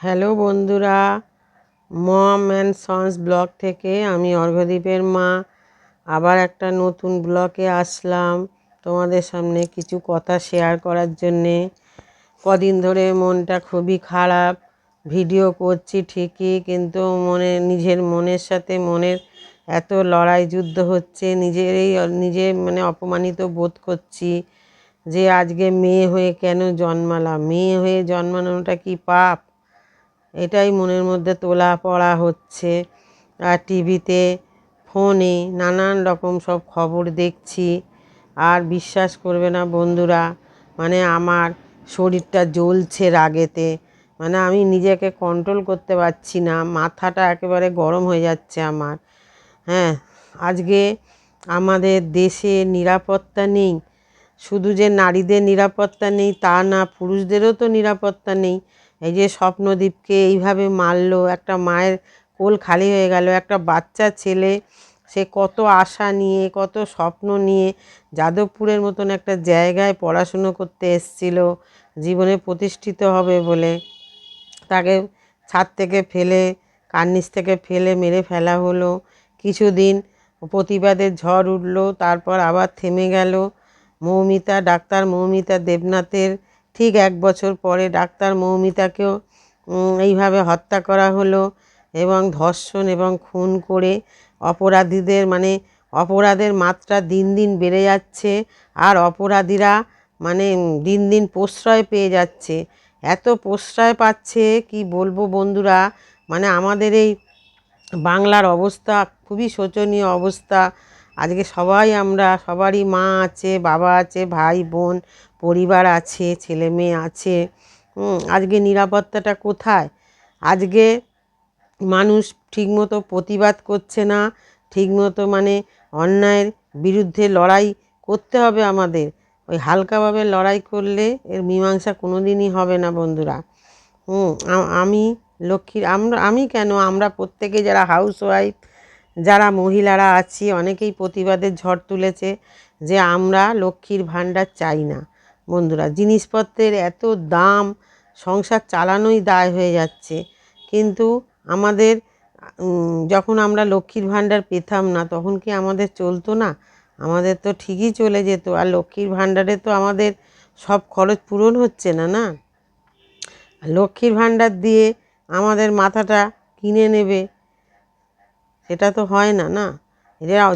Hello বন্ধুরা, মম and sons blog থেকে আমি অর্ঘ্যদীপের মা। আবার একটা নতুন ব্লগে আসলাম তোমাদের সামনে কিছু কথা শেয়ার করার জন্যে। কদিন ধরে মনটা খুবই খারাপ, ভিডিও করছি ঠিকই, কিন্তু মনে, নিজের মনের সাথে মনের এত লড়াই যুদ্ধ হচ্ছে, নিজেরই, নিজে মানে অপমানিত বোধ করছি যে আজকে মেয়ে হয়ে কেন জন্মালাম? মেয়ে হয়ে জন্মানোটা কি পাপ? এটাই মনের মধ্যে তোলা পড়া হচ্ছে। আর টিভিতে, ফোনে নানান রকম সব খবর দেখছি। আর বিশ্বাস করবে না বন্ধুরা মানে আমার শরীরটা জ্বলছে রাগেতে। মানে আমি নিজেকে কন্ট্রোল করতে পারছি না, মাথাটা একেবারে গরম হয়ে যাচ্ছে আমার। হ্যাঁ আজকে আমাদের দেশে নিরাপত্তা নেই। শুধু যে নারীদের নিরাপত্তা নেই, তা না, পুরুষদেরও তো নিরাপত্তা নেই। এই যে স্বপ্নদীপকে এইভাবে মারলো, একটা মায়ের কোল খালি হয়ে গেল, একটা বাচ্চা ছেলে, সে কত আশা নিয়ে, কত স্বপ্ন নিয়ে যাদবপুরের মতন একটা জায়গায় পড়াশুনো করতে এসছিল, জীবনে প্রতিষ্ঠিত হবে বলে। তাকে ছাদ থেকে ফেলে কার্নিস থেকে ফেলে মেরে ফেলা হলো। কিছুদিন প্রতিবাদের ঝড় উঠল, তারপর আবার থেমে গেল। মৌমিতা, ডাক্তার মৌমিতা দেবনাথের ঠিক এক বছর পরে ডাক্তার মৌমিতাকেও এইভাবে হত্যা করা হলো এবং ধর্ষণ এবং খুন করে অপরাধীদের মানে অপরাধের মাত্রা দিন দিন বেড়ে যাচ্ছে আর অপরাধীরা মানে দিন দিন প্রশ্রয় পেয়ে যাচ্ছে। এত প্রশ্রয় পাচ্ছে, কি বলব বন্ধুরা? মানে আমাদের এই বাংলার অবস্থা খুবই শোচনীয় অবস্থা। আজকে সবাই আমরা, সবারই মা আছে, বাবা আছে, ভাই, বোন পরিবার আছে, ছেলে মেয়ে আছে আজকে নিরাপত্তাটা কোথায়? আজকে মানুষ ঠিকমতো প্রতিবাদ করছে না, ঠিকমতো মানে অন্যায়ের বিরুদ্ধে লড়াই করতে হবে আমাদের। ওই হালকাভাবে লড়াই করলে এর মীমাংসা কোনো দিনই হবে না বন্ধুরা। হুম আমি লক্ষ্মীর, আমরা, আমি কেন? আমরা প্রত্যেকে যারা হাউস ওয়াইফ যারা মহিলারা আছি, অনেকেই প্রতিবাদের ঝড় তুলেছে যে আমরা লক্ষ্মীর ভাণ্ডার চাই না। বন্ধুরা, জিনিসপত্রের এত দাম, সংসার চালানোই দায় হয়ে যাচ্ছে। কিন্তু আমাদের যখন আমরা লক্ষ্মীর ভাণ্ডার পেতাম না, তখন কি আমাদের চলতো না? আমাদের তো ঠিকই চলে যেত, আর লক্ষ্মীর ভাণ্ডারে তো আমাদের সব খরচ পূরণ হচ্ছে না না? লক্ষ্মীর ভাণ্ডার দিয়ে আমাদের মাথাটা কিনে নেবে, সেটা তো হয় না না?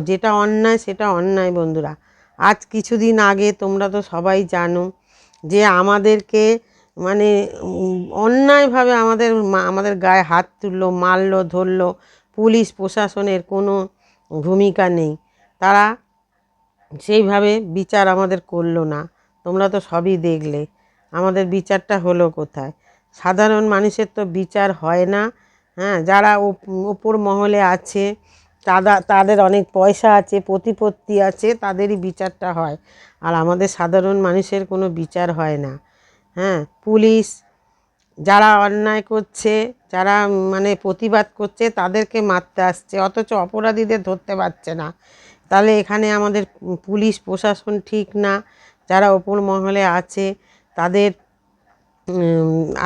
যেটা অন্যায়, সেটা অন্যায়, বন্ধুরা। আজ কিছুদিন আগে তোমরা তো সবাই জানো যে আমাদেরকে মানে অন্যায়ভাবে আমাদের আমাদের গায়ে হাত তুললো, মারলো, ধরলো, পুলিশ, প্রশাসনের কোনো ভূমিকা নেই। তারা সেইভাবে বিচার আমাদের করল না। তোমরা তো সবই দেখলে। আমাদের বিচারটা হলো কোথায়? সাধারণ মানুষের তো বিচার হয় না। হ্যাঁ যারা ওপর মহলে আছে তারা তাদের অনেক পয়সা আছে, প্রতিপত্তি আছে, তাদেরই বিচারটা হয়। আর আমাদের সাধারণ মানুষের কোনো বিচার হয় না। হ্যাঁ পুলিশ যারা অন্যায় করছে, যারা মানে প্রতিবাদ করছে, তাদেরকে মারতে আসছে। অথচ অপরাধীদের ধরতে পারছে না। তাহলে এখানে আমাদের পুলিশ প্রশাসন ঠিক না। যারা ওপর মহলে আছে, তাদের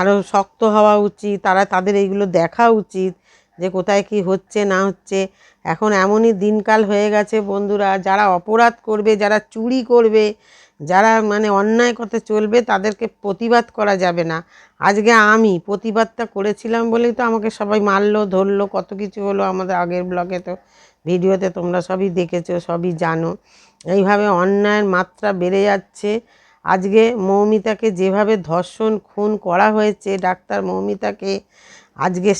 আরও শক্ত হওয়া উচিত। তারা তাদের এইগুলো দেখা উচিত যে কোথায় কি হচ্ছে, না হচ্ছে। এখন এমনই দিনকাল হয়ে গেছে বন্ধুরা, যারা অপরাধ করবে, যারা চুরি করবে, যারা মানে অন্যায় কথা চলবে, তাদেরকে প্রতিবাদ করা যাবে না। আজকে আমি প্রতিবাদটা করেছিলাম বলেই তো আমাকে সবাই মারলো, ধরলো, কত কিছু হলো আমাদের আগের ব্লগে তো, ভিডিওতে তোমরা সবই দেখেছ, সবই জানো। এইভাবে অন্যায়ের মাত্রা বেড়ে যাচ্ছে। আজকে মৌমিতাকে যেভাবে ধর্ষণ, খুন করা হয়েছে, ডাক্তার মৌমিতাকে, আজকে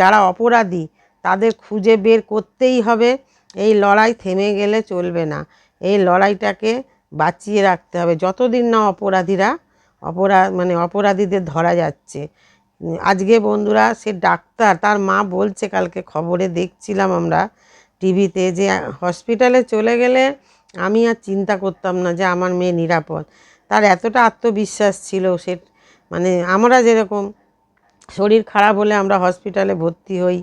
যারা অপরাধী তাদের খুঁজে বের করতেই হবে। এই লড়াই থেমে গেলে চলবে না। এই লড়াইটাকে বাঁচিয়ে রাখতে হবে। যতদিন না অপরাধীরা অপরাধ মানে অপরাধীদের ধরা যাচ্ছে। আজকে বন্ধুরা, সে ডাক্তার, তার মা বলছে, কালকে খবরে দেখছিলাম আমরা টিভিতে যে হসপিটালে চলে গেলে আমি আর চিন্তা করতাম না যে আমার মেয়ে নিরাপদ। তার এতটা আত্মবিশ্বাস ছিল সে মানে আমরা যেরকম শরীর খারাপ হলে আমরা হসপিটালে ভর্তি হই।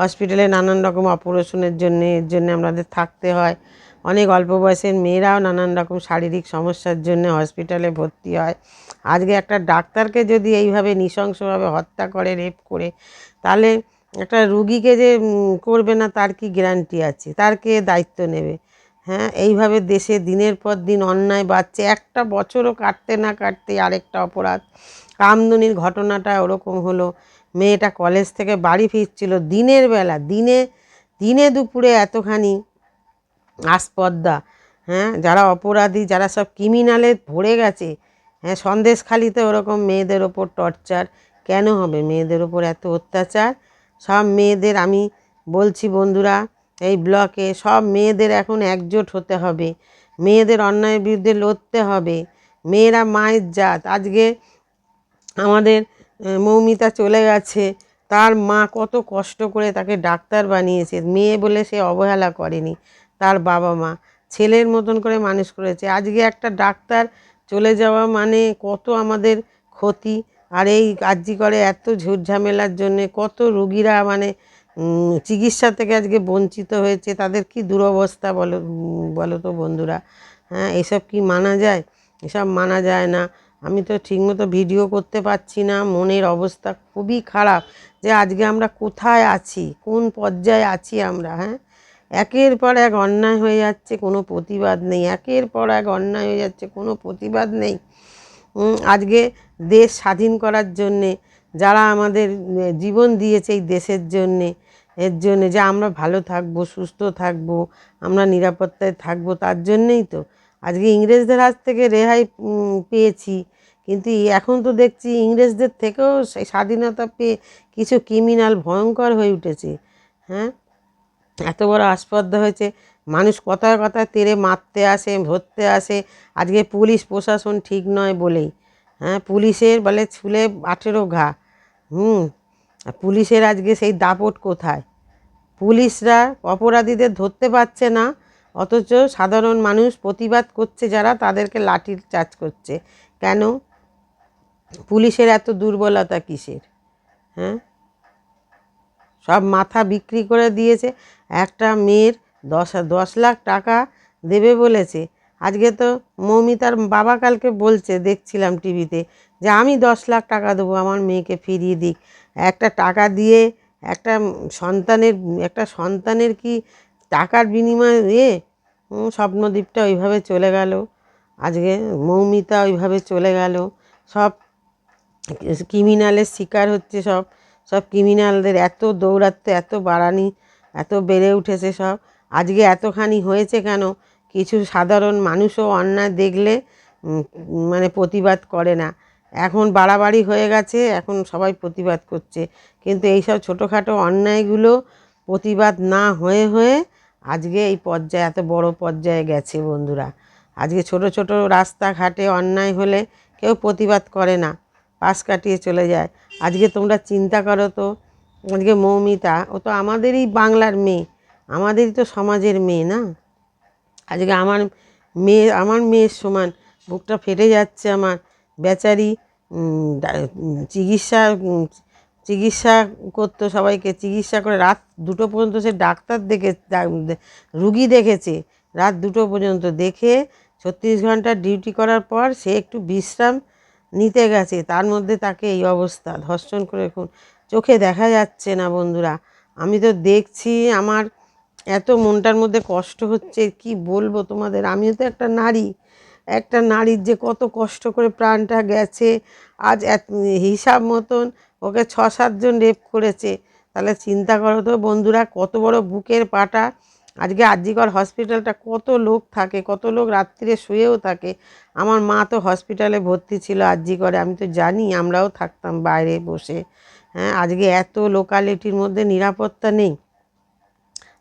হসপিটালে নানান রকম অপারেশনের জন্যে, এর জন্য আমাদের থাকতে হয়। অনেক অল্প বয়সের মেয়েরাও নানান রকম শারীরিক সমস্যার জন্য হসপিটালে ভর্তি হয়। আজকে একটা ডাক্তারকে যদি এইভাবে নৃশংসভাবে হত্যা করে, রেপ করে, তাহলে একটা রুগীকে যে করবে না, তার কি গ্যারান্টি আছে? তার কে দায়িত্ব নেবে? হ্যাঁ এইভাবে দেশে দিনের পর দিন অন্যায় বাড়ছে। একটা বছরও কাটতে না কাটতে আরেকটা অপরাধ। কামদুনির ঘটনাটা ওরকম হলো। মেয়েটা কলেজ থেকে বাড়ি ফিরছিল দিনের বেলা, দিনে দিনে দুপুরে এতখানি আস্পর্দা হ্যাঁ? যারা অপরাধী, যারা সব ক্রিমিনালে ভরে গেছে হ্যাঁ? সন্দেশখালিতে ওরকম মেয়েদের ওপর টর্চার কেন হবে? মেয়েদের ওপর এত অত্যাচার? সব মেয়েদের, আমি বলছি বন্ধুরা, এই ব্লকে সব মেয়েদের এখন একজোট হতে হবে। মেয়েদের অন্যায়ের বিরুদ্ধে লড়তে হবে। মেয়েরা মায়ের জাত। আজকে আমাদের মৌমিতা চলে গেছে। তার মা কত কষ্ট করে তাকে ডাক্তার বানিয়েছে। মেয়ে বলে সে অবহেলা করেনি, তার বাবা মা। ছেলের মতন করে মানুষ করেছে। আজকে একটা ডাক্তার চলে যাওয়া মানে কত আমাদের ক্ষতি। আর এই কাজজি করে এত ঝামেলার জন্যে কত রুগীরা মানে চিকিৎসা থেকে আজকে বঞ্চিত হয়েছে। তাদের কি দুরবস্থা বলো বলো তো বন্ধুরা? হ্যাঁ এসব কি মানা যায়? এসব মানা যায় না। আমি তো ঠিকমতো ভিডিও করতে পারছি না, মনের অবস্থা খুবই খারাপ যে আজকে আমরা কোথায় আছি, কোন পর্যায়ে আছি আমরা হ্যাঁ? একের পর এক অন্যায় হয়ে যাচ্ছে, কোনো প্রতিবাদ নেই। একের পর এক অন্যায় হয়ে যাচ্ছে, কোনো প্রতিবাদ নেই। আজকে দেশ স্বাধীন করার জন্যে, যারা আমাদের জীবন দিয়েছে এই দেশের জন্যে, এর জন্যে যে আমরা ভালো থাকব, সুস্থ থাকব, আমরা নিরাপত্তায় থাকব, তার জন্যেই তো আজকে ইংরেজদের হাত থেকে রেহাই পেয়েছি। কিন্তু এখন তো দেখছি ইংরেজদের থেকেও সেই স্বাধীনতা পেয়ে কিছু ক্রিমিনাল ভয়ঙ্কর হয়ে উঠেছে। হ্যাঁ? এত বড় আস্পর্ধা হয়েছে। মানুষ কথায় কথায় তেরে মারতে আসে, ধরতে আসে। আজকে পুলিশ প্রশাসন ঠিক নয় বলেই। হ্যাঁ? পুলিশের বলে ছুলে আঠেরো ঘা। হুম? পুলিশের আজকে সেই দাপট কোথায়? পুলিশরা অপরাধীদের ধরতে পারছে না। অথচ সাধারণ মানুষ প্রতিবাদ করছে যারা, তাদেরকে লাঠির চার্জ করছে। কেন? পুলিশের এত দুর্বলতা কিসের? হ্যাঁ? সব মাথা বিক্রি করে দিয়েছে। একটা মেয়ের দশ দশ লাখ টাকা দেবে বলেছে। আজকে তো মৌমিতার বাবা কালকে বলছে, দেখছিলাম টিভিতে, যে আমি দশ লাখ টাকা দেবো, আমার মেয়েকে ফিরিয়ে দিক। একটা টাকা দিয়ে একটা সন্তানের একটা সন্তানের কি টাকার বিনিময়ে স্বপ্নদ্বীপটা ওইভাবে চলে গেল। আজকে মৌমিতা ওইভাবে চলে গেল। সব ক্রিমিনালের শিকার হচ্ছে সব। সব ক্রিমিনালদের এত দৌরাত্ম এত বাড়ানি, এত বেড়ে উঠেছে সব। আজকে এতখানি হয়েছে কেন? কিছু সাধারণ মানুষও অন্যায় দেখলে মানে প্রতিবাদ করে না। এখন বাড়াবাড়ি হয়ে গেছে, এখন সবাই প্রতিবাদ করছে। কিন্তু এইসব ছোটোখাটো অন্যায়গুলো প্রতিবাদ না হয়ে হয়ে আজকে এই পর্যায়ে, এত বড় পর্যায়ে গেছে বন্ধুরা। আজকে ছোট ছোট রাস্তাঘাটে অন্যায় হলে কেউ প্রতিবাদ করে না, পাশ কাটিয়ে চলে যায়। আজকে তোমরা চিন্তা করো তো, আজকে মৌমিতা, ও তো আমাদেরই বাংলার মেয়ে, আমাদেরই তো সমাজের মেয়ে না? আজকে আমার মেয়ে, আমার মেয়ের সমান বুকটা ফেটে যাচ্ছে আমার। বেচারি চিকিৎসা চিকিৎসা করতো সবাইকে, চিকিৎসা করে রাত দুটো পর্যন্ত সে ডাক্তার দেখে রুগী দেখেছে। রাত দুটো পর্যন্ত দেখে ছত্রিশ ঘণ্টা ডিউটি করার পর সে একটু বিশ্রাম নিতে গেছে। তার মধ্যে তাকে এই অবস্থা, ধর্ষণ করে খুন। চোখে দেখা যাচ্ছে না বন্ধুরা। আমি তো দেখছি আমার এত মনটার মধ্যে কষ্ট হচ্ছে, কি বলব তোমাদের? আমিও তো একটা নারী। একটা নারীর যে কত কষ্ট করে প্রাণটা গেছে, আজ হিসাব মতন ওকে ছ সাতজন রেপ করেছে। তাহলে চিন্তা করো তো বন্ধুরা, কত বড় বুকের পাটা। আজকে আরজিকর হসপিটালটা কত লোক থাকে, কত লোক রাত্রিরে শুয়েও থাকে। আমার মা তো হসপিটালে ভর্তি ছিল করে আমি তো জানি, আমরাও থাকতাম বাইরে বসে। হ্যাঁ আজকে এত লোকালিটির মধ্যে নিরাপত্তা নেই।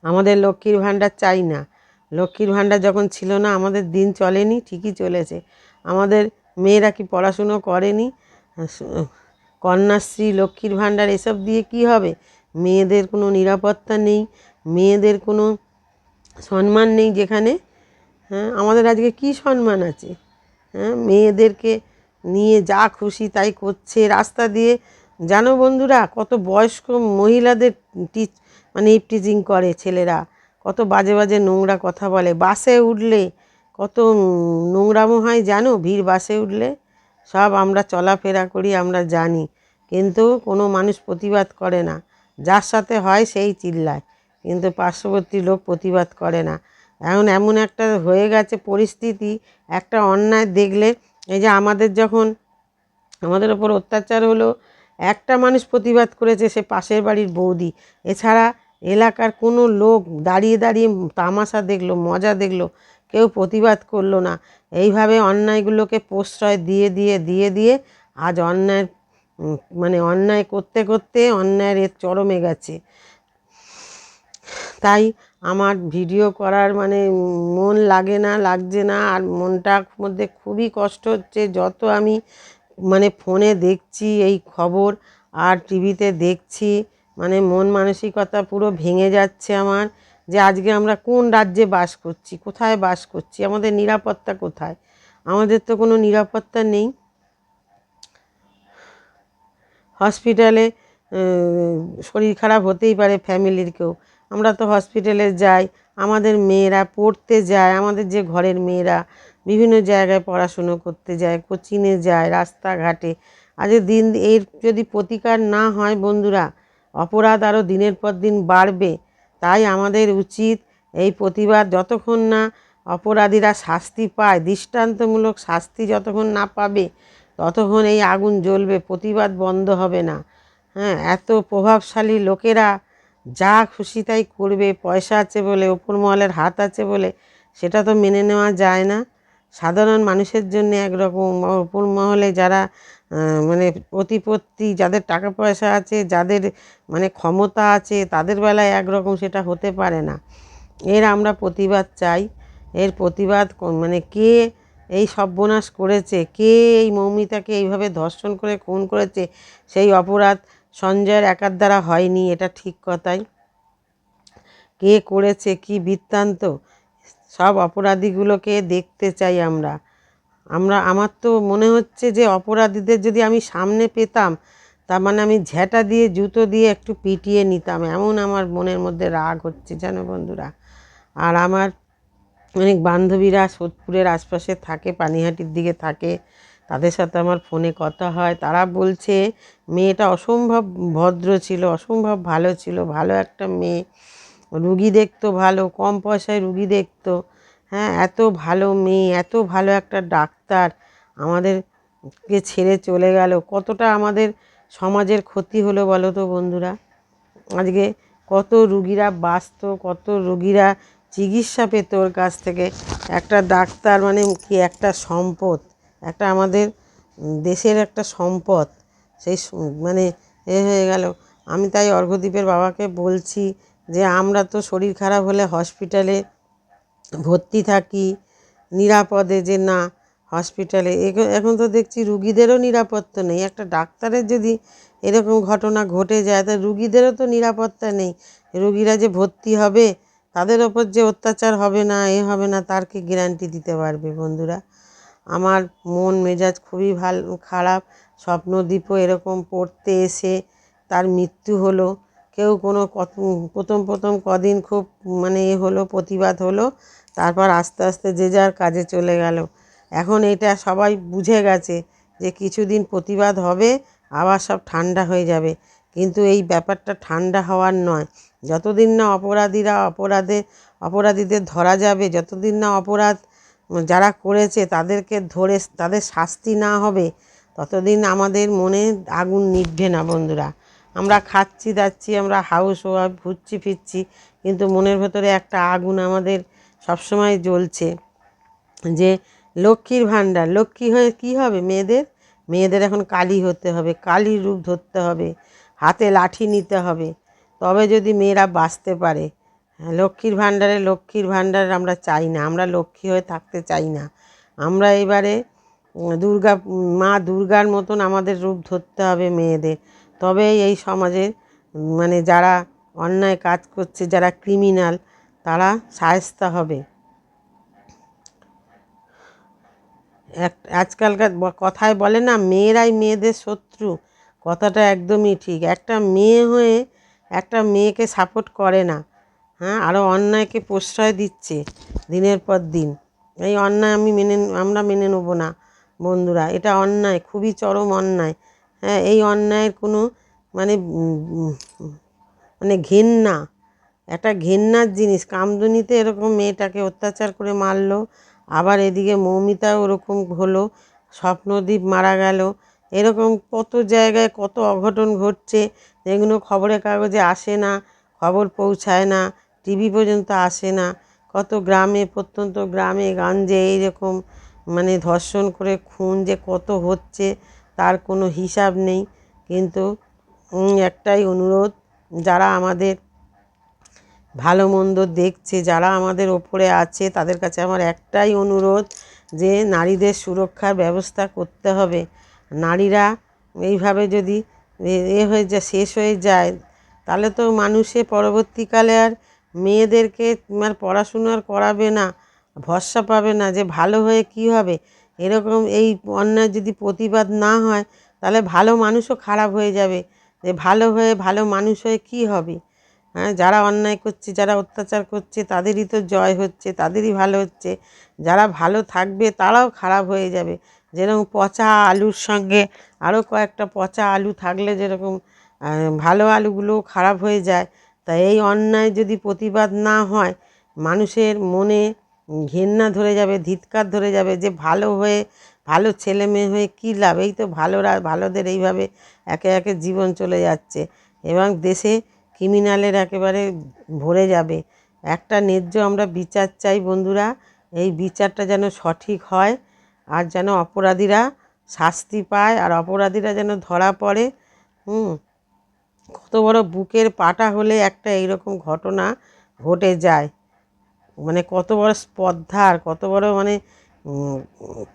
আমাদের লক্ষ্মীর ভাণ্ডার চাই না। লক্ষ্মীর ভাণ্ডার যখন ছিল না, আমাদের দিন চলেনি, ঠিকই চলেছে। আমাদের মেয়েরা কি পড়াশুনো করেনি? কন্যাশ্রী, লক্ষ্মীর ভাণ্ডার, এসব দিয়ে কি হবে? মেয়েদের কোনো নিরাপত্তা নেই, মেয়েদের কোনো সম্মান নেই যেখানে হ্যাঁ? আমাদের আজকে কি সম্মান আছে? হ্যাঁ? মেয়েদেরকে নিয়ে যা খুশি তাই করছে। রাস্তা দিয়ে, জানো বন্ধুরা, কত বয়স্ক মহিলাদের টিচ মানে ইপটিজিং করে ছেলেরা। কত বাজে বাজে নোংরা কথা বলে। বাসে উঠলে কত নোংরামো হয়, জানো? ভিড় বাসে উঠলে সব আমরা চলাফেরা করি, আমরা জানি। কিন্তু কোনো মানুষ প্রতিবাদ করে না। যার সাথে হয় সেই চিল্লায়। কিন্তু পার্শ্ববর্তী লোক প্রতিবাদ করে না। এখন এমন একটা হয়ে গেছে পরিস্থিতি, একটা অন্যায় দেখলে এই যে আমাদের যখন, আমাদের ওপর অত্যাচার হলো, একটা মানুষ প্রতিবাদ করেছে সে পাশের বাড়ির বৌদি। এছাড়া এলাকার কোনো লোক দাঁড়িয়ে দাঁড়িয়ে তামাশা দেখল, মজা দেখল। কেউ প্রতিবাদ করল না। এইভাবে অন্যায়গুলোকে প্রশ্রয় দিয়ে দিয়ে দিয়ে দিয়ে আজ অন্যায়ের মানে অন্যায় করতে করতে অন্যায়ের এর চরমে গেছে। তাই আমার ভিডিও করার মানে মন লাগে না, লাগছে না, আর মনটার মধ্যে খুবই কষ্ট হচ্ছে। যত আমি মানে ফোনে দেখছি এই খবর, আর টিভিতে দেখছি মানে মন মানসিকতা পুরো ভেঙে যাচ্ছে আমার। যে আজকে আমরা কোন রাজ্যে বাস করছি, কোথায় বাস করছি, আমাদের নিরাপত্তা কোথায়? আমাদের তো কোনো নিরাপত্তা নেই। হসপিটালে শরীর খারাপ হতেই পারে ফ্যামিলির কেউ। আমরা তো হসপিটালে যাই, আমাদের মেয়েরা পড়তে যায়, আমাদের যে ঘরের মেয়েরা বিভিন্ন জায়গায় পড়াশুনো করতে যায় কোচিংয়ে যায়, রাস্তাঘাটে। আজ দিন এর যদি প্রতিকার না হয় বন্ধুরা, অপরাধ আরও দিনের পর দিন বাড়বে। তাই আমাদের উচিত এই প্রতিবাদ যতক্ষণ না অপরাধীরা শাস্তি পায়, দৃষ্টান্তমূলক শাস্তি যতক্ষণ না পাবে, ততক্ষণ এই আগুন জ্বলবে, প্রতিবাদ বন্ধ হবে না। হ্যাঁ এত প্রভাবশালী লোকেরা যা খুশি তাই করবে, পয়সা আছে বলে, ওপর মহলের হাত আছে বলে, সেটা তো মেনে নেওয়া যায় না। সাধারণ মানুষের জন্য একরকম ওপর মহলে যারা মানে প্রতিপত্তি যাদের টাকা পয়সা আছে, যাদের মানে ক্ষমতা আছে, তাদের বেলায় একরকম সেটা হতে পারে না। এর আমরা প্রতিবাদ চাই। এর প্রতিবাদ মানে কে এই সর্বনাশ করেছে, কে এই মৌমিতাকে এইভাবে ধর্ষণ করে, খুন করেছে, সেই অপরাধ সঞ্জয়ের একার দ্বারা হয়নি, এটা ঠিক কথাই। কে করেছে, কি বৃত্তান্ত সব অপরাধীগুলোকে দেখতে চাই আমরা। আমরা, আমার তো মনে হচ্ছে যে অপরাধীদের যদি আমি সামনে পেতাম, তার মানে আমি ঝ্যাঁটা দিয়ে, জুতো দিয়ে একটু পিটিয়ে নিতাম। এমন আমার মনের মধ্যে রাগ হচ্ছে, জানো বন্ধুরা। আর আমার অনেক বান্ধবীরা সোদপুরের আশপাশে থাকে, পানিহাটির দিকে থাকে। তাদের সাথে আমার ফোনে কথা হয়। তারা বলছে, মেয়েটা অসম্ভব ভদ্র ছিল, অসম্ভব ভালো ছিল, ভালো একটা মেয়ে। রুগী দেখতো ভালো, কম পয়সায় রুগী দেখতো। হ্যাঁ এত ভালো মেয়ে, এত ভালো একটা ডাক্তার আমাদেরকে ছেড়ে চলে গেল। কতটা আমাদের সমাজের ক্ষতি হলো বলো তো বন্ধুরা? আজকে কত রুগীরা বাঁচত, কত রুগীরা চিকিৎসা পেত ওর কাছ থেকে। একটা ডাক্তার মানে কি? একটা সম্পদ। একটা আমাদের দেশের একটা সম্পদ। সেই মানে এ হয়ে গেল। আমি তাই অর্ঘদ্বীপের বাবাকে বলছি যে আমরা তো শরীর খারাপ হলে হসপিটালে ভর্তি থাকি, নিরাপদে যে না হসপিটালে এখ- এখন তো দেখছি রুগীদেরও নিরাপত্তা নেই। একটা ডাক্তারের যদি এরকম ঘটনা ঘটে যায়, তা রুগীদেরও তো নিরাপত্তা নেই। রুগীরা যে ভর্তি হবে, তাদের ওপর যে অত্যাচার হবে না, এ হবে না, তার কি গ্যারান্টি দিতে পারবে বন্ধুরা? আমার মন মেজাজ খুবই ভালো, খারাপ। স্বপ্নদীপও এরকম পড়তে এসে তার মৃত্যু হলো। কেউ কোনো প্রথম প্রথম কদিন খুব মানে এ হলো, প্রতিবাদ হলো, তারপর আস্তে আস্তে যে যার কাজে চলে গেল। এখন এটা সবাই বুঝে গেছে যে কিছুদিন প্রতিবাদ হবে, আবার সব ঠান্ডা হয়ে যাবে। কিন্তু এই ব্যাপারটা ঠান্ডা হওয়ার নয়। যতদিন না অপরাধীরা অপরাধে, অপরাধীদের ধরা যাবে, যতদিন না অপরাধ যারা করেছে তাদেরকে ধরে, তাদের শাস্তি না হবে, ততদিন আমাদের মনে আগুন নিভবে না বন্ধুরা। আমরা খাচ্ছি দাচ্ছি আমরা হাউস ওয়াইফ ঘুরছি ফিরছি কিন্তু মনের ভেতরে একটা আগুন আমাদের সবসময় জ্বলছে যে লক্ষ্মীর ভাণ্ডার। লক্ষ্মী হয়ে কি হবে মেয়েদের? মেয়েদের এখন কালী হতে হবে কালীর রূপ ধরতে হবে হাতে লাঠি নিতে হবে। তবে যদি মেয়েরা বাঁচতে পারে হ্যাঁ, লক্ষ্মীর ভাণ্ডারে লক্ষ্মীর ভাণ্ডার আমরা চাই না আমরা লক্ষ্মী হয়ে থাকতে চাই না। আমরা এবারে দুর্গা মা দুর্গার মতন আমাদের রূপ ধরতে হবে মেয়েদের। তবেই এই সমাজে মানে যারা অন্যায় কাজ করছে, যারা ক্রিমিনাল তারা সায়স্তা হবে। এক, আজকালকার কথায় বলে না, মেয়েরাই মেয়েদের শত্রু। কথাটা একদমই ঠিক। একটা মেয়ে হয়ে একটা মেয়েকে সাপোর্ট করে না। হ্যাঁ আরও অন্যায়কে প্রশ্রয় দিচ্ছে দিনের পর দিন। এই অন্যায় আমি মেনে, আমরা মেনে নেব না, বন্ধুরা। এটা অন্যায়, খুবই চরম অন্যায়। হ্যাঁ এই অন্যায়ের কোনো মানে মানে ঘেন্না, একটা ঘেন্নার জিনিস। কামদুনিতে এরকম মেয়েটাকে অত্যাচার করে মারলো, আবার এদিকে মৌমিতাও ওরকম হলো, স্বপ্নদীপ মারা গেল। এরকম কত জায়গায় কত অঘটন ঘটছে, যেগুলো খবরের কাগজে আসে না, খবর পৌঁছায় না, টিভি পর্যন্ত আসে না। কত গ্রামে, প্রত্যন্ত গ্রামে, গঞ্জে এইরকম মানে ধর্ষণ করে, খুন যে কত হচ্ছে তার কোনো হিসাব নেই। কিন্তু একটাই অনুরোধ, যারা আমাদের ভালো মন্দ দেখছে, যারা আমাদের ওপরে আছে, তাদের কাছে আমার একটাই অনুরোধ যে নারীদের সুরক্ষার ব্যবস্থা করতে হবে। নারীরা এইভাবে যদি এ- হয়ে যায় শেষ হয়ে যায়, তাহলে তো মানুষে পরবর্তীকালে আর মেয়েদেরকে আর পড়াশুনো আর করাবে না, ভরসা পাবে না যে ভালো হয়ে কী হবে। এরকম এই অন্যায় যদি প্রতিবাদ না হয়, তাহলে ভালো মানুষও খারাপ হয়ে যাবে। যে ভালো হয়ে ভালো মানুষ হয়ে কী হবে? হ্যাঁ যারা অন্যায় করছে, যারা অত্যাচার করছে, তাদেরই তো জয় হচ্ছে, তাদেরই ভালো হচ্ছে। যারা ভালো থাকবে, তারাও খারাপ হয়ে যাবে। যেরকম পচা আলুর সঙ্গে আরও কয়েকটা পচা আলু থাকলে যেরকম ভালো আলুগুলোও খারাপ হয়ে যায়। তাই এই অন্যায় যদি প্রতিবাদ না হয়, মানুষের মনে ঘেন্না ধরে যাবে, ধিৎকার ধরে যাবে যে ভালো হয়ে, ভালো ছেলে মেয়ে হয়ে কী লাভ? এই তো ভালোরা ভালোদের এইভাবে একে একে জীবন চলে যাচ্ছে। এবং দেশে ক্রিমিনালের একেবারে ভরে যাবে। একটা ন্যায্য আমরা বিচার চাই বন্ধুরা, এই বিচারটা যেন সঠিক হয় আর যেন অপরাধীরা শাস্তি পায় আর অপরাধীরা যেন ধরা পড়ে। হুম, কত বড় বুকের পাটা হলে একটা এইরকম ঘটনা ঘটে যায়। মানে কত বড় স্পর্ধা আর কত বড় মানে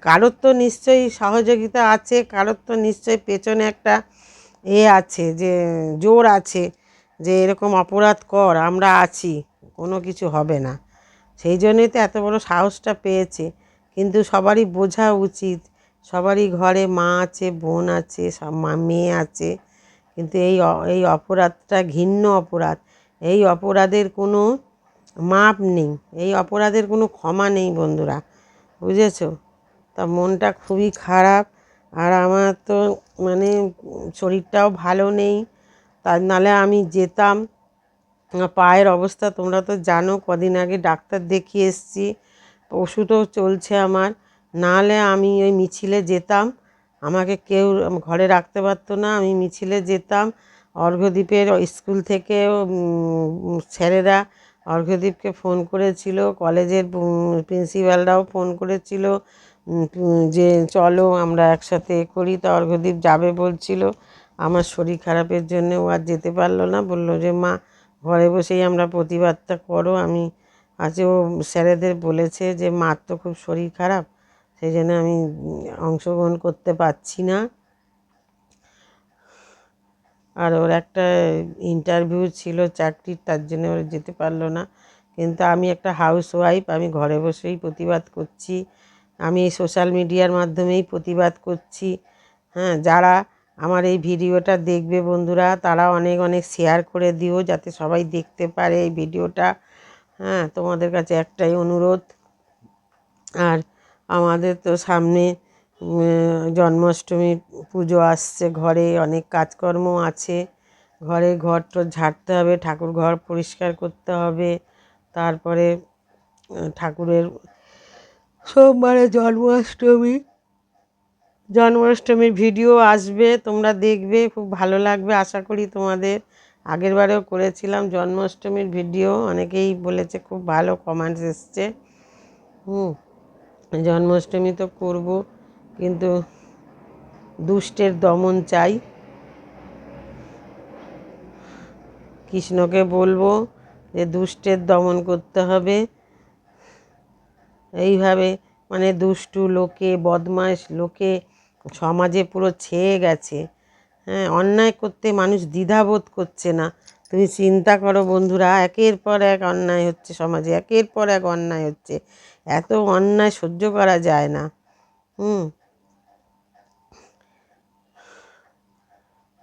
কারোর তো নিশ্চয়ই সহযোগিতা আছে, কারোর তো নিশ্চয়ই পেছনে একটা এ আছে যে, জোর আছে যে এরকম অপরাধ কর, আমরা আছি, কোনো কিছু হবে না। সেই জন্যই তো এত বড় সাহসটা পেয়েছে। কিন্তু সবারই বোঝা উচিত, সবারই ঘরে মা আছে, বোন আছে, সব মা- মেয়ে আছে, কিন্তু এই এই অপরাধটা ঘিন্ন অপরাধ। এই অপরাধের কোনো মাপ নেই। এই অপরাধের কোনো ক্ষমা নেই বন্ধুরা, বুঝেছ? তা মনটা খুবই খারাপ, আর আমার তো মানে শরীরটাও ভালো নেই তার নালে আমি যেতাম। পায়ের অবস্থা তোমরা তো জানো, কদিন আগে ডাক্তার দেখিয়ে এসেছি, ওষুধও চলছে আমার। নাহলে আমি ওই মিছিলে যেতাম, আমাকে কেউ ঘরে রাখতে পারতো না, আমি মিছিলে যেতাম। অর্ঘ্যদ্বীপের স্কুল থেকে স্যারেরা অর্ঘ্যদ্বীপকে ফোন করেছিল, কলেজের প্রিন্সিপালরাও ফোন করেছিল যে চলো আমরা একসাথে করি। তা অর্ঘ্যদ্বীপ যাবে বলছিল। আমার শরীর খারাপের জন্য ও আর যেতে পারল না। বলল যে, মা, ঘরে বসেই আমরা প্রতিবাদটা করো। আমি, আজ ও স্যারেদের বলেছে যে, মার তো খুব শরীর খারাপ। সেই জন্য আমি অংশগ্রহণ করতে পারছি না। আর ওর একটা ইন্টারভিউ ছিল চাকরির, তার জন্য ওরা যেতে পারল না। কিন্তু আমি একটা হাউস ওয়াইফ আমি ঘরে বসেই প্রতিবাদ করছি। আমি সোশ্যাল মিডিয়ার মাধ্যমেই প্রতিবাদ করছি। হ্যাঁ যারা আমার এই ভিডিওটা দেখবে বন্ধুরা, তারা অনেক অনেক শেয়ার করে দিও যাতে সবাই দেখতে পারে এই ভিডিওটা। হ্যাঁ তোমাদের কাছে একটাই অনুরোধ। আর আমাদের তো সামনে উম, জন্মাষ্টমী পুজো আসছে ঘরে অনেক কাজকর্ম আছে। ঘরে ঘর টর ঝাড়তে হবে ঠাকুর ঘর পরিষ্কার করতে হবে। তারপরে ঠাকুরের সোমবারে জন্মাষ্টমী। জন্মাষ্টমীর ভিডিও আসবে তোমরা দেখবে খুব ভালো লাগবে। আশা করি তোমাদের আগেরবারেও করেছিলাম জন্মাষ্টমীর ভিডিও। অনেকেই বলেছে খুব ভালো কমেন্টস এসছে। হুম জন্মাষ্টমী তো করব। কিন্তু দুষ্টের দমন চাই। কৃষ্ণকে বলব যে দুষ্টের দমন করতে হবে। এইভাবে মানে দুষ্টু লোকে, বদমাশ লোকে সমাজে পুরো ছেয়ে গেছে। হ্যাঁ অন্যায় করতে মানুষ দ্বিধাবোধ করছে না। তুমি চিন্তা করো বন্ধুরা, একের পর এক অন্যায় হচ্ছে সমাজে, একের পর এক অন্যায় হচ্ছে। এত অন্যায় সহ্য করা যায় না। হুম।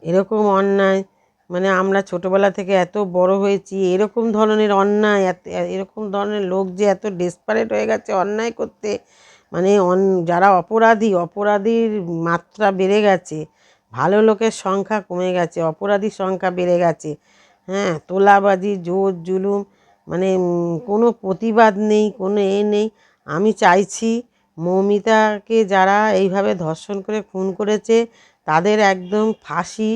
এরকম অন্যায় মানে আমরা ছোটোবেলা থেকে এত বড় হয়েছি, এরকম ধরনের অন্যায়, এত, এরকম ধরনের লোক যে এত ডেসপারেট হয়ে গেছে অন্যায় করতে মানে অন, যারা অপরাধী, অপরাধীর মাত্রা বেড়ে গেছে, ভালো লোকের সংখ্যা কমে গেছে, অপরাধীর সংখ্যা বেড়ে গেছে হ্যাঁ তোলাবাজি, জোর, জুলুম মানে কোনো প্রতিবাদ নেই, কোনো এ নেই। আমি চাইছি মৌমিতাকে যারা এইভাবে ধর্ষণ করে, খুন করেছে তাদের একদম ফাঁসি,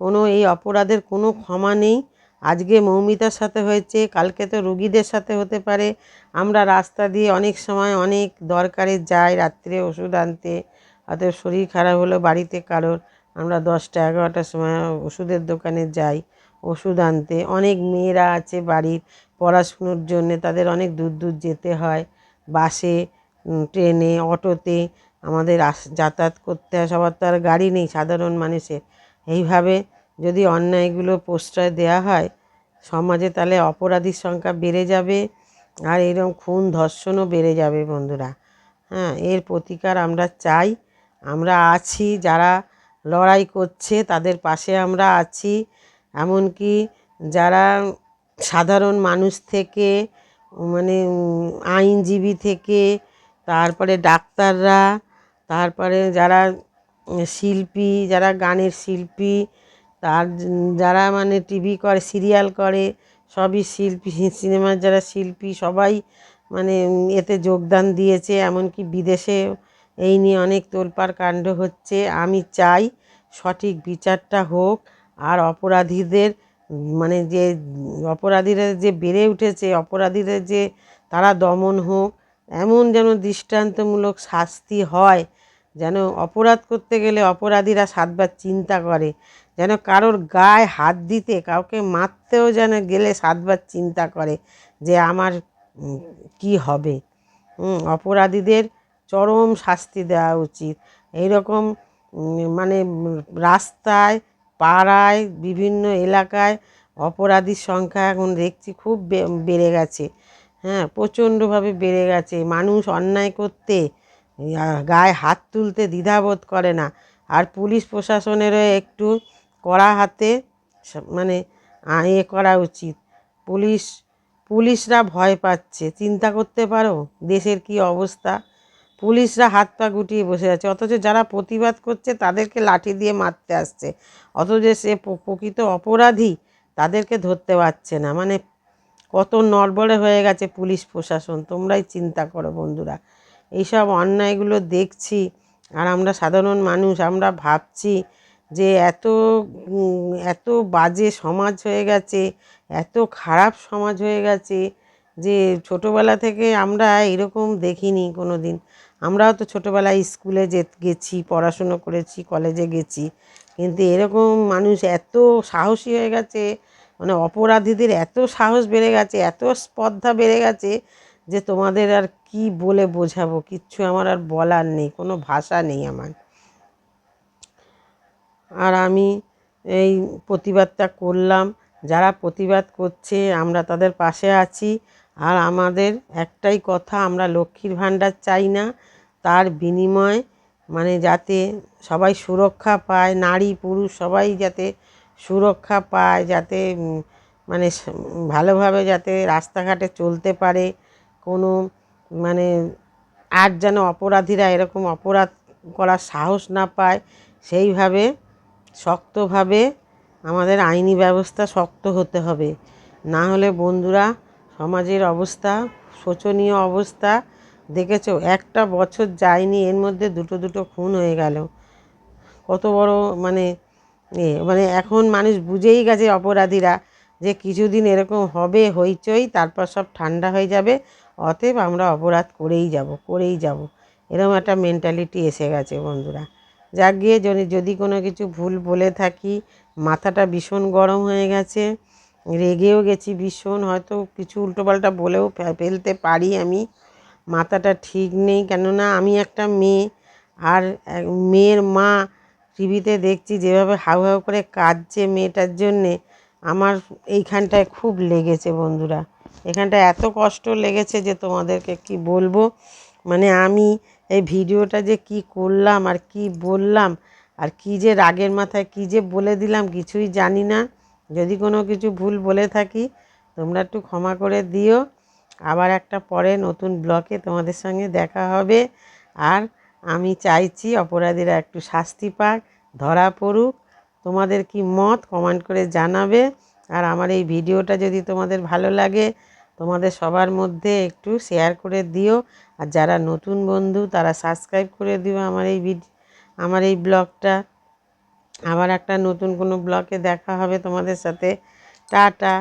কোনো এই অপরাধের কোনো ক্ষমা নেই। আজকে মৌমিতার সাথে হয়েছে, কালকে তো রুগীদের সাথে হতে পারে। আমরা রাস্তা দিয়ে অনেক সময় অনেক দরকারে যাই, রাত্রে ওষুধ আনতে। হয়তো শরীর খারাপ হলো বাড়িতে কারোর, আমরা দশটা এগারোটার সময় ওষুধের দোকানে যাই, ওষুধ আনতে। অনেক মেয়েরা আছে বাড়ির, পড়াশুনোর জন্যে তাদের অনেক দূর দূর যেতে হয়। বাসে ট্রেনে, অটোতে। আমাদের আস, যাতায়াত করতে হয় সবার তো আর গাড়ি নেই সাধারণ মানুষের। এইভাবে যদি অন্যায়গুলো প্রশ্রয় দেওয়া হয়, সমাজে তাহলে অপরাধীর সংখ্যা বেড়ে যাবে আর এরকম খুন ধর্ষণও বেড়ে যাবে বন্ধুরা। হ্যাঁ এর প্রতিকার আমরা চাই। আমরা আছি, যারা লড়াই করছে তাদের পাশে আমরা আছি। এমনকি যারা সাধারণ মানুষ থেকে মানে আইনজীবী থেকে, তারপরে ডাক্তাররা তারপরে যারা শিল্পী, যারা গানের শিল্পী, তার যারা মানে টিভি করে, সিরিয়াল করে, সবই শিল্পী সিনেমার যারা শিল্পী, সবাই মানে এতে যোগদান দিয়েছে। এমনকি বিদেশে এই নিয়ে অনেক তোলপাড় কাণ্ড হচ্ছে। আমি চাই সঠিক বিচারটা হোক আর অপরাধীদের মানে যে, অপরাধীরা যে বেড়ে উঠেছে, অপরাধীদের যে তারা দমন হোক এমন যেন দৃষ্টান্তমূলক শাস্তি হয়, যেন অপরাধ করতে গেলে অপরাধীরা সাতবার চিন্তা করে, যেন কারোর গায়ে হাত দিতে কাউকে মারতেও যেন গেলে সাতবার চিন্তা করে যে আমার কি হবে। অপরাধীদের চরম শাস্তি দেওয়া উচিত। এইরকম মানে রাস্তায়, পাড়ায়, বিভিন্ন এলাকায় অপরাধীর সংখ্যা এখন দেখছি খুব বেড়ে গেছে। হ্যাঁ প্রচণ্ডভাবে বেড়ে গেছে। মানুষ অন্যায় করতে গায়ে হাত তুলতে দ্বিধাবোধ করে না। আর পুলিশ প্রশাসনেরও একটু কড়া হাতে মানে এ করা উচিত। পুলিশ, পুলিশরা ভয় পাচ্ছে। চিন্তা করতে পারো দেশের কি অবস্থা? পুলিশরা হাত পা গুটিয়ে বসে আছে। অথচ যারা প্রতিবাদ করছে, তাদেরকে লাঠি দিয়ে মারতে আসছে। অথচ সে প্রকৃত অপরাধী, তাদেরকে ধরতে পারছে না। মানে কত নড়বড়ে হয়ে গেছে পুলিশ প্রশাসন, তোমরাই চিন্তা করো বন্ধুরা। এইসব অন্যায়গুলো দেখছি আর আমরা সাধারণ মানুষ, আমরা ভাবছি যে এত এত বাজে সমাজ হয়ে গেছে, এত খারাপ সমাজ হয়ে গেছে যে ছোটোবেলা থেকে আমরা এরকম দেখিনি কোনো দিন আমরাও তো ছোটোবেলায় স্কুলে যে গেছি, পড়াশুনো করেছি, কলেজে গেছি, কিন্তু এরকম মানুষ এত সাহসী হয়ে গেছে মানে অপরাধীদের এত সাহস বেড়ে গেছে, এত স্পর্ধা বেড়ে গেছে যে তোমাদের আর কি বলে বোঝাবো? কিচ্ছু আমার আর বলার নেই, কোনো ভাষা নেই আমার। আর আমি এই প্রতিবাদটা করলাম, যারা প্রতিবাদ করছে আমরা তাদের পাশে আছি। আর আমাদের একটাই কথা, আমরা লক্ষ্মীর ভাণ্ডার চাই না। তার বিনিময়ে মানে যাতে সবাই সুরক্ষা পায়, নারী, পুরুষ, সবাই যাতে সুরক্ষা পায় যাতে মানে ভালোভাবে যাতে রাস্তাঘাটে চলতে পারে। কোনো মানে আর যেন অপরাধীরা এরকম অপরাধ করার সাহস না পায়, সেইভাবে শক্তভাবে আমাদের আইনি ব্যবস্থা শক্ত হতে হবে। না হলে বন্ধুরা, সমাজের অবস্থা, শোচনীয় অবস্থা, দেখেছ? একটা বছর যায়নি, এর মধ্যে দুটো দুটো খুন হয়ে গেল। কত বড় মানে এ মানে এখন মানুষ বুঝেই গেছে অপরাধীরা যে কিছুদিন এরকম হবে, হইচই, তারপর সব ঠান্ডা হয়ে যাবে, অতএব আমরা অপরাধ করেই যাব করেই যাব। এরকম একটা মেন্টালিটি এসে গেছে বন্ধুরা। যাক গিয়ে যদি কোনো কিছু ভুল বলে থাকি, মাথাটা ভীষণ গরম হয়ে গেছে, রেগেও গেছি ভীষণ, হয়তো কিছু উল্টোপাল্টা বলেও ফেলতে পারি আমি। মাথাটা ঠিক নেই, কেননা আমি একটা মেয়ে, আর মেয়ের মা টিভিতে দেখছি যেভাবে হাউ হাউ করে কাঁদছে মেয়েটার জন্যে, আমার এইখানটায় খুব লেগেছে বন্ধুরা। এখানটায় এত কষ্ট লেগেছে যে তোমাদেরকে কি বলব? মানে আমি এই ভিডিওটা যে কি করলাম আর কি বললাম আর কি যে রাগের মাথায় কি যে বলে দিলাম কিছুই জানি না। যদি কোনো কিছু ভুল বলে থাকি, তোমরা একটু ক্ষমা করে দিও। আবার একটা পরে নতুন ব্লকে তোমাদের সঙ্গে দেখা হবে। আর আমি চাইছি অপরাধীরা একটু শাস্তি পাক, ধরা পড়ুক। তোমাদের কি মত কমেন্ট করে জানাবে। আর আমার এই ভিডিওটা যদি তোমাদের ভালো লাগে, তোমাদের সবার মধ্যে একটু শেয়ার করে দিও। আর যারা নতুন বন্ধু, তারা সাবস্ক্রাইব করে দিও আমার এই ভিড, আমার এই ব্লগটা। আবার একটা নতুন কোনো ব্লগে দেখা হবে তোমাদের সাথে। টাটা।